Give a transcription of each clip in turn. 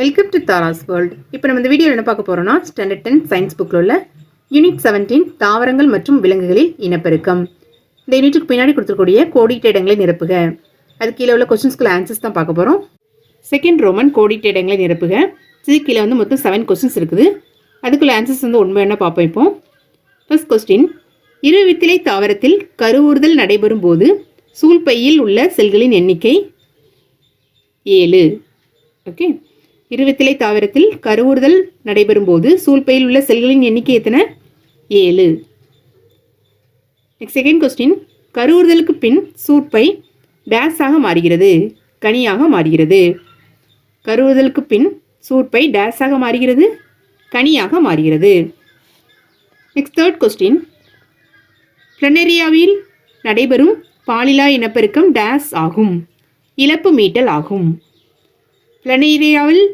Welcome to Tara's world இப்போ நம்ம இந்த வீடியோ என்ன பார்க்க போகிறோம்னா ஸ்டாண்டர்ட் டென் சயின்ஸ் புக்கில் உள்ள யூனிட் செவன்டீன் தாவரங்கள் மற்றும் விலங்குகளில் இனப்பெருக்கம். இந்த யூனிட்டுக்கு பின்னாடி கொடுத்துருக்கூடிய கோடிட்ட இடங்களை நிரப்புக. அது கீழே உள்ள கொஸ்டின்ஸ்க்குள்ள ஆன்சர்ஸ் தான் பார்க்க போகிறோம் செகண்ட் ரோமன் கோடிட்ட இடங்களை நிரப்புக. இது கீழே வந்து மொத்தம் செவன் கொஸ்டின்ஸ் இருக்குது. அதுக்குள்ள ஆன்சர்ஸ் வந்து உண்மை என்ன பார்ப்போம் இப்போ. ஃபர்ஸ்ட் கொஸ்டின் இரு வித்திலை தாவரத்தில் கருவுறுதல் நடைபெறும் போது சூழ்பையில் உள்ள செல்களின் எண்ணிக்கை ஏழு. ஓகே இருவத்திலை தாவரத்தில் கருவுறுதல் நடைபெறும் போது சூழ்பையில் உள்ள செல்களின் எண்ணிக்கை எத்தனை? ஏழு. நெக்ஸ்ட் செகண்ட் கொஸ்டின் கருவுறுதலுக்கு பின் சூர்ப்பை டேஸாக மாறுகிறது கனியாக மாறுகிறது. கருவுறுதலுக்கு பின் சூர்ப்பை டேஸாக மாறுகிறது கனியாக மாறுகிறது. நெக்ஸ்ட் தேர்ட் கொஸ்டின் பிளனேரியாவில் நடைபெறும் பாலிலா இனப்பெருக்கம் டேஸ் ஆகும் இழப்பு மீட்டல் ஆகும். பிளனேரியாவில்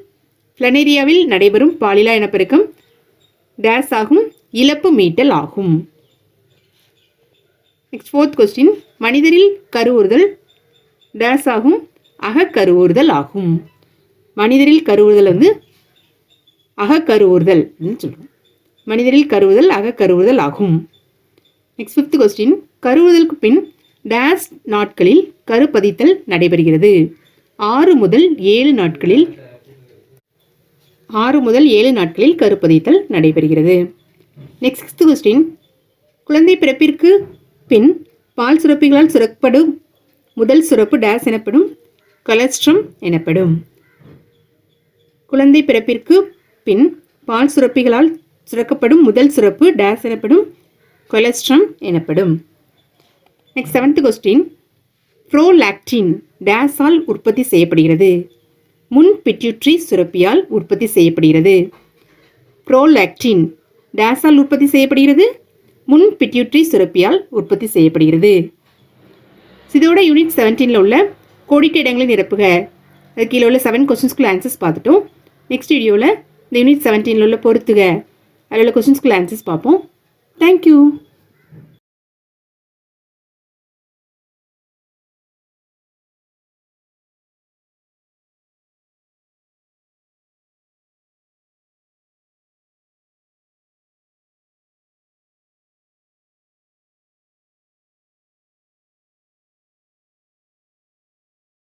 பிளனேரியாவில் நடைபெறும் பாலிலா இனப்பெருக்கம் டேஸ் ஆகும் இழப்பு மீட்டல் ஆகும். நெக்ஸ்ட் ஃபோர்த் கொஸ்டின் மனிதரில் கருவுறுதல் டேஸ் ஆகும் அகக்கருவுறுதல் ஆகும். மனிதரில் கருவுறுதல் வந்து அகக்கருவுறுதல் சொல்லுவோம் மனிதரில் கருவுதல் அகக்கருவுதல் ஆகும். நெக்ஸ்ட் ஃபிஃப்த் கொஸ்டின் கருவுதலுக்கு பின் டேஸ் நாட்களில் கருப்பதித்தல் நடைபெறுகிறது. ஆறு முதல் ஏழு நாட்களில் ஆறு முதல் ஏழு நாட்களில் கருப்பதைத்தல் நடைபெறுகிறது. நெக்ஸ்ட் சிக்ஸ்த் கொஸ்டின் குழந்தை பிறப்பிற்கு பின் பால் சுரப்பிகளால் சுரக்கப்படும் முதல் சுரப்பு டேஸ் எனப்படும் கொலஸ்ட்ரம் எனப்படும். குழந்தை பிறப்பிற்கு பின் பால் சுரப்பிகளால் சுரக்கப்படும் முதல் சுரப்பு டேஸ் எனப்படும் கொலஸ்ட்ரம் எனப்படும். நெக்ஸ்ட் செவன்த் கொஸ்டின் புரோலாக்டின் டேஸால் உற்பத்தி செய்யப்படுகிறது. முன் பிட்யூட்ரி சுரப்பியால் உற்பத்தி செய்யப்படுகிறது. புரோலாக்டின் டேஸால் உற்பத்தி செய்யப்படுகிறது. முன் பிட்யூட்ரி சுரப்பியால் உற்பத்தி செய்யப்படுகிறது. இதோட யூனிட் செவன்டீனில் உள்ள கோடிட்ட இடங்களை நிரப்புக. அது கீழே உள்ள செவன் கொஸ்டின்ஸ்குள்ள ஆன்சர்ஸ் பார்த்துட்டோம். நெக்ஸ்ட் வீடியோவில் இந்த யூனிட் செவன்டீனில் உள்ள பொறுத்துக அதில் உள்ள கொஸ்டின்ஸ்குள்ள ஆன்சர்ஸ் பார்ப்போம். தேங்க்யூ